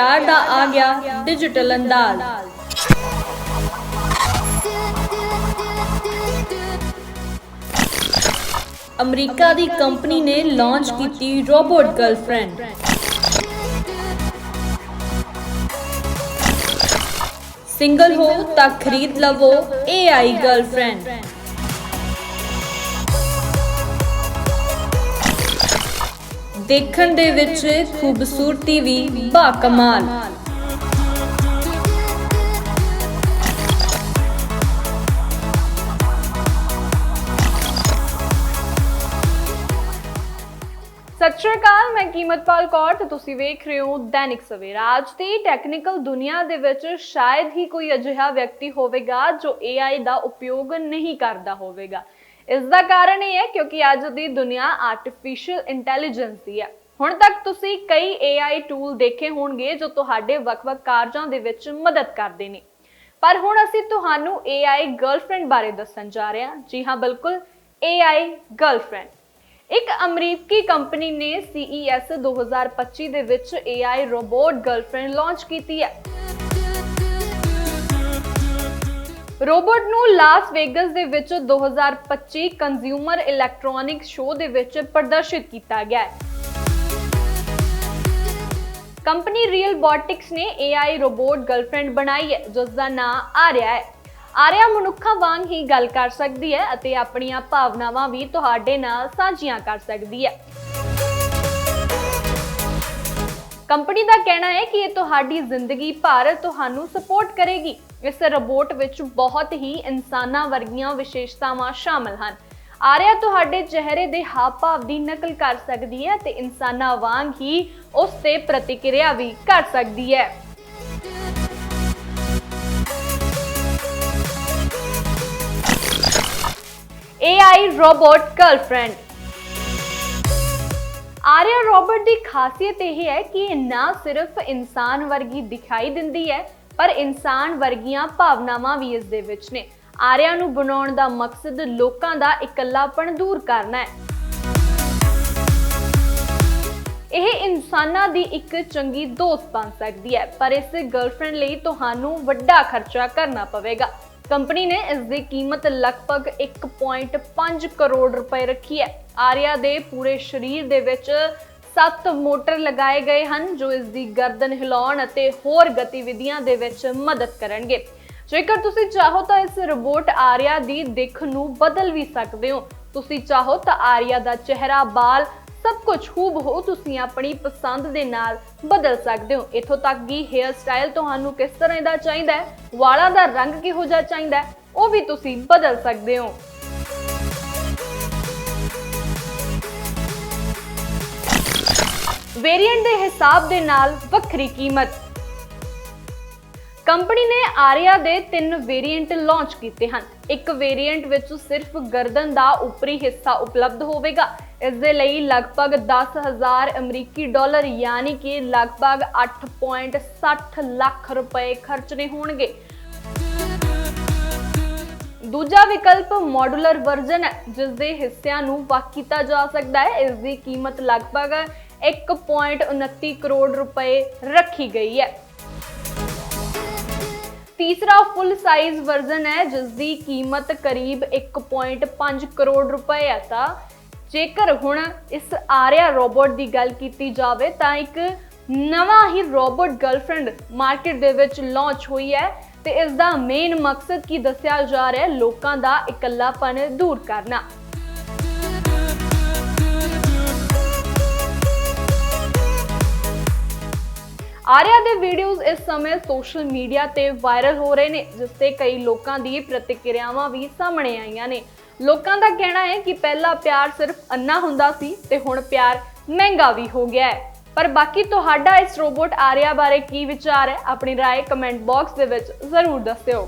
ਪਿਆਰ ਦਾ ਆ ਗਿਆ ਡਿਜੀਟਲ ਅੰਦਾਜ਼। ਅਮਰੀਕਾ ਦੀ ਕੰਪਨੀ ਨੇ ਲਾਂਚ ਕੀਤੀ ਰੋਬੋਟ ਗਰਲਫ੍ਰੈਂਡ। ਸਿੰਗਲ ਹੋ ਤਾਂ ਖਰੀਦ ਲਵੋ AI ਗਰਲਫ੍ਰੈਂਡ। ਦੇਖਣ ਦੇ ਵਿੱਚ ਖੂਬਸੂਰਤੀ ਵੀ ਬਾ ਕਮਾਲ। ਸਤਿ ਸ਼੍ਰੀ ਅਕਾਲ, ਮੈਂ ਕੀਮਤਪਾਲ ਕੌਰ ਤੇ ਤੁਸੀਂ ਵੇਖ ਰਹੇ ਹੋ ਦੈਨਿਕ ਸਵੇਰਾ। ਅੱਜ ਦੀ ਟੈਕਨੀਕਲ ਦੁਨੀਆ ਦੇ ਵਿੱਚ ਸ਼ਾਇਦ ਹੀ ਕੋਈ ਅਜਿਹਾ ਵਿਅਕਤੀ ਹੋਵੇਗਾ ਜੋ AI ਦਾ ਉਪਯੋਗ ਨਹੀਂ ਕਰਦਾ ਹੋਵੇਗਾ। ਇਸ ਦਾ ਕਾਰਨ ਇਹ ਹੈ ਕਿਉਂਕਿ ਅੱਜ ਦੀ ਦੁਨੀਆ ਆਰਟੀਫੀਸ਼ੀਅਲ ਇੰਟੈਲੀਜੈਂਸ ਦੀ ਹੈ। ਹੁਣ ਤੱਕ ਤੁਸੀਂ ਕਈ AI ਟੂਲ ਦੇਖੇ ਹੋਣਗੇ ਜੋ ਤੁਹਾਡੇ ਵੱਖ-ਵੱਖ ਕਾਰਜਾਂ ਦੇ ਵਿੱਚ ਮਦਦ ਕਰਦੇ ਨੇ। ਪਰ ਹੁਣ ਅਸੀਂ ਤੁਹਾਨੂੰ AI ਗਰਲਫ੍ਰੈਂਡ ਬਾਰੇ ਦੱਸਣ ਜਾ ਰਹੇ ਹਾਂ। ਜੀ ਹਾਂ, ਬਿਲਕੁਲ। AI ਗਰਲਫ੍ਰੈਂਡ ਇੱਕ ਅਮਰੀਕੀ ਕੰਪਨੀ ਨੇ E CES 2025 ਦੇ ਵਿੱਚ AI ਰੋਬੋਟ ਗਰਲਫ੍ਰੈਂਡ ਲਾਂਚ ਕੀਤੀ ਹੈ। ਰੋਬੋਟ ਨੂੰ ਲਾਸ ਵੇਗਸ ਦੇ ਵਿੱਚ 2025 ਕੰਜ਼ਿਊਮਰ ਇਲੈਕਟ੍ਰੋਨਿਕ ਸ਼ੋਅ ਦੇ ਵਿੱਚ ਪ੍ਰਦਰਸ਼ਿਤ ਕੀਤਾ ਗਿਆ ਹੈ। ਕੰਪਨੀ ਰੀਅਲ ਬੋਟਿਕਸ ਨੇ AI ਰੋਬੋਟ ਗਰਲਫ੍ਰੈਂਡ ਬਣਾਈ ਹੈ, ਜਿਸ ਦਾ ਨਾਮ ਆਰਿਆ ਹੈ। ਆਰਿਆ ਮਨੁੱਖਾਂ ਵਾਂਗ ਹੀ ਗੱਲ ਕਰ ਸਕਦੀ ਹੈ ਅਤੇ ਆਪਣੀਆਂ ਭਾਵਨਾਵਾਂ ਵੀ ਤੁਹਾਡੇ ਨਾਲ ਸਾਂਝੀਆਂ ਕਰ ਸਕਦੀ ਹੈ। ਕੰਪਨੀ ਦਾ ਕਹਿਣਾ ਹੈ ਕਿ ਇਹ ਤੁਹਾਡੀ ਜ਼ਿੰਦਗੀ ਭਰ ਤੁਹਾਨੂੰ ਸਪੋਰਟ ਕਰੇਗੀ। ਇਸ ਰੋਬੋਟ ਵਿੱਚ ਬਹੁਤ ਹੀ ਇਨਸਾਨਾਂ ਵਰਗੀਆਂ ਵਿਸ਼ੇਸ਼ਤਾਵਾਂ ਸ਼ਾਮਲ ਹਨ। ਆਰਿਆ, ਤੁਹਾਡੇ ਚਿਹਰੇ ਦੇ ਹਾਵ-ਭਾਵ ਦੀ ਨਕਲ ਕਰ ਸਕਦੀ ਹੈ ਤੇ ਇਨਸਾਨਾਂ ਵਾਂਗ ਹੀ ਉਸ ਤੇ ਪ੍ਰਤੀਕਿਰਿਆ ਵੀ ਕਰ ਸਕਦੀ ਹੈ। AI robot girlfriend Aria robot ਦੀ ਖਾਸੀਅਤ ਇਹ ਹੈ ਕਿ ਇਹ ਨਾ ਸਿਰਫ ਇਨਸਾਨ ਵਰਗੀ ਦਿਖਾਈ ਦਿੰਦੀ ਹੈ ਪਰ ਇਨਸਾਨ ਵਰਗੀਆਂ ਭਾਵਨਾਵਾਂ ਵੀ ਇਸ ਦੇ ਵਿੱਚ ਨੇ। ਆਰਿਆ ਨੂੰ ਬਣਾਉਣ ਦਾ ਮਕਸਦ ਲੋਕਾਂ ਦਾ ਇਕੱਲਾਪਣ ਦੂਰ ਕਰਨਾ ਹੈ। ਇਹ ਇਨਸਾਨਾਂ ਦੀ ਇੱਕ ਚੰਗੀ ਦੋਸਤ ਬਣ ਸਕਦੀ ਹੈ, ਪਰ ਇਸ ਗਰਲਫ੍ਰੈਂਡ ਲਈ ਤੁਹਾਨੂੰ ਵੱਡਾ ਖਰਚਾ ਕਰਨਾ ਪਵੇਗਾ। ਕੰਪਨੀ ਨੇ ਇਸ ਦੀ ਕੀਮਤ ਲਗਭਗ 1.5 ਕਰੋੜ ਰੁਪਏ ਰੱਖੀ ਹੈ। ਆਰਿਆ ਦੇ ਪੂਰੇ ਸਰੀਰ ਦੇ ਵਿੱਚ ਸੱਤ ਮੋਟਰ ਲਗਾਏ ਗਏ ਹਨ ਜੋ ਇਸ ਦੀ ਗਰਦਨ ਹਿਲਾਉਣ ਅਤੇ ਹੋਰ ਗਤੀਵਿਧੀਆਂ ਦੇ ਵਿੱਚ ਮਦਦ ਕਰਨਗੇ। ਜੇਕਰ ਤੁਸੀਂ ਚਾਹੋ ਤਾਂ ਇਸ ਰੋਬੋਟ ਆਰੀਆ ਦੀ ਦਿੱਖ ਨੂੰ ਬਦਲ ਵੀ ਸਕਦੇ ਹੋ। ਤੁਸੀਂ ਚਾਹੋ ਤਾਂ ਆਰੀਆ ਦਾ ਚਿਹਰਾ, ਬਾਲ ਸਭ ਕੁਝ ਹੋ ਤੁਸੀਂ ਆਪਣੀ ਪਸੰਦ ਦੇ ਨਾਲ ਬਦਲ ਸਕਦੇ ਹੋ। ਇਥੋਂ ਤੱਕ ਕਿ ਹੇਅਰ ਸਟਾਈਲ ਤੁਹਾਨੂੰ ਕਿਸ ਤਰ੍ਹਾਂ ਦਾ ਚਾਹੀਦਾ ਹੈ? ਵਾਲਾਂ ਦਾ ਰੰਗ ਕਿਹੋ ਜਿਹਾ ਚਾਹੀਦਾ ਹੈ? ਉਹ ਵੀ ਤੁਸੀਂ ਬਦਲ ਸਕਦੇ ਹੋ। ਵੇਰੀਐਂਟ ਦੇ ਹਿਸਾਬ ਦੇ ਨਾਲ ਵੱਖਰੀ ਕੀਮਤ। ਕੰਪਨੀ ਨੇ ਆਰੀਆ ਦੇ ਤਿੰਨ ਵੇਰੀਐਂਟ ਲਾਂਚ ਕੀਤੇ ਹਨ। ਇੱਕ ਵੇਰੀਐਂਟ ਵਿੱਚ ਸਿਰਫ ਗਰਦਨ ਦਾ ਉੱਪਰੀ ਹਿੱਸਾ ਉਪਲਬਧ ਹੋਵੇਗਾ। ਇਸ ਦੇ ਲਈ ਲਗਭਗ 10000 ਅਮਰੀਕੀ ਡਾਲਰ ਯਾਨੀ ਕਿ ਲਗਭਗ 8.60 ਲੱਖ ਰੁਪਏ ਖਰਚਣੇ ਹੋਣਗੇ। ਦੂਜਾ ਵਿਕਲਪ ਮਾਡੂਲਰ ਵਰਜ਼ਨ ਹੈ, ਜਿਸ ਦੇ ਹਿੱਸਿਆਂ ਨੂੰ ਵੱਖ ਕੀਤਾ ਜਾ ਸਕਦਾ ਹੈ। ਇਸ ਦੀ ਕੀਮਤ ਲਗਭਗ 1.29 ਕਰੋੜ ਰੁਪਏ ਰੱਖੀ ਗਈ ਹੈ। ਤੀਸਰਾ ਫੁੱਲ ਸਾਈਜ਼ ਵਰਜ਼ਨ ਹੈ ਜਿਸ ਦੀ ਕੀਮਤ ਕਰੀਬ 1.5 ਕਰੋੜ ਰੁਪਏ ਹੈ ਤਾਂ ਜੇਕਰ ਹੁਣ ਇਸ ਆਰਿਆ ਰੋਬੋਟ ਦੀ ਗੱਲ ਕੀਤੀ ਜਾਵੇ ਤਾਂ ਇੱਕ ਨਵਾਂ ਹੀ ਰੋਬੋਟ ਗਰਲਫ੍ਰੈਂਡ ਮਾਰਕੀਟ ਦੇ ਵਿੱਚ ਲਾਂਚ ਹੋਈ ਹੈ ਤੇ ਇਸ ਦਾ ਮੇਨ ਮਕਸਦ ਕੀ ਦੱਸਿਆ ਜਾ ਰਿਹਾ ਹੈ, ਲੋਕਾਂ ਦਾ ਇਕੱਲਾਪਨ ਦੂਰ ਕਰਨਾ। ਆਰਿਆ ਦੇ ਵੀਡੀਓਜ਼ ਇਸ ਸਮੇਂ ਸੋਸ਼ਲ ਮੀਡੀਆ ਤੇ ਵਾਇਰਲ ਹੋ ਰਹੇ ਨੇ ਜਿਸ ਤੇ ਕਈ ਲੋਕਾਂ ਦੀ ਪ੍ਰਤੀਕਿਰਿਆਵਾਂ ਵੀ ਸਾਹਮਣੇ ਆਈਆਂ ਨੇ ਲੋਕਾਂ ਦਾ ਕਹਿਣਾ ਹੈ ਕਿ ਪਹਿਲਾ ਪਿਆਰ ਸਿਰਫ ਅੰਨਾ ਹੁੰਦਾ ਸੀ ਤੇ ਹੁਣ ਪਿਆਰ ਮਹਿੰਗਾ ਵੀ ਹੋ ਗਿਆ ਹੈ ਪਰ ਬਾਕੀ ਤੁਹਾਡਾ ਇਸ ਰੋਬੋਟ ਆਰਿਆ ਬਾਰੇ ਕੀ ਵਿਚਾਰ ਹੈ ਆਪਣੀ رائے ਕਮੈਂਟ ਬਾਕਸ ਦੇ ਵਿੱਚ ਜ਼ਰੂਰ ਦੱਸਿਓ